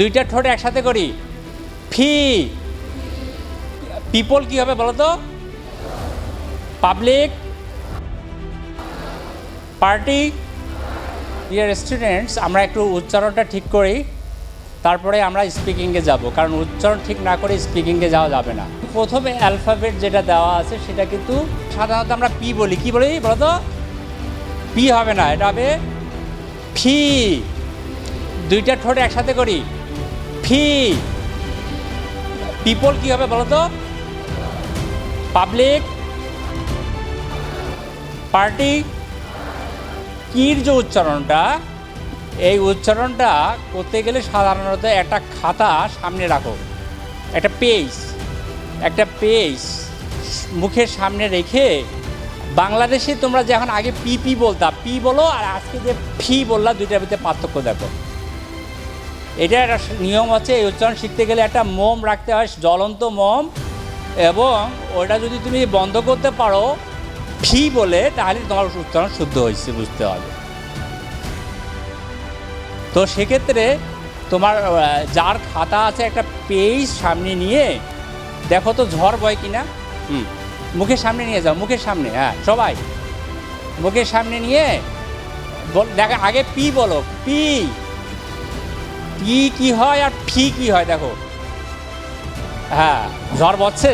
দুইটা ঠোঁট একসাথে করি। ফি। পিপল কি হবে বলো তো পাবলিক। পার্টি। ইয়ার স্টুডেন্টস আমরা একটু উচ্চারণটা ঠিক করি। তারপরে আমরা স্পিকিংয়ে যাব, কারণ উচ্চারণ ঠিক না করে স্পিকিংয়ে যাওয়া যাবে না। প্রথমে অ্যালফাবেট যেটা দেওয়া আছে, সেটা কিন্তু সাধারণত আমরা পি বলি। কি বলি বলো তো পি হবে না, এটা হবে ফি। দুইটা ঠোঁট একসাথে করি। ফি পিপল কি হবে বলো তো পাবলিক পার্টি কির যে উচ্চারণটা? এই উচ্চারণটা করতে গেলে সাধারণত একটা খাতা সামনে রাখো। একটা পেজ একটা পেজ মুখের সামনে রেখে বাংলাদেশে তোমরা যখন আগে পি পি বলতা, পি বলো আর আজকে যে ফি বললা, দুইটার ভিতরে পার্থক্য দেখো। এটা একটা নিয়ম আছে এই উচ্চারণ শিখতে গেলে একটা মোম রাখতে হয় জ্বলন্ত মোম। এবং ওটা যদি তুমি বন্ধ করতে পারো ফি বলে তাহলে তোমার উচ্চারণ শুদ্ধ হয়েছে বুঝতে হবে। তো সেক্ষেত্রে তোমার যার খাতা আছে একটা পেজ সামনে নিয়ে দেখো তো ঝড় বয় কিনা? হুম। মুখের সামনে নিয়ে যাও মুখের সামনে হ্যাঁ সবাই। মুখের সামনে নিয়ে দেখো আগে পি বলো পি। পি কি হয় আর ফি কি হয় দেখো। হ্যাঁ ঝড় বচ্ছে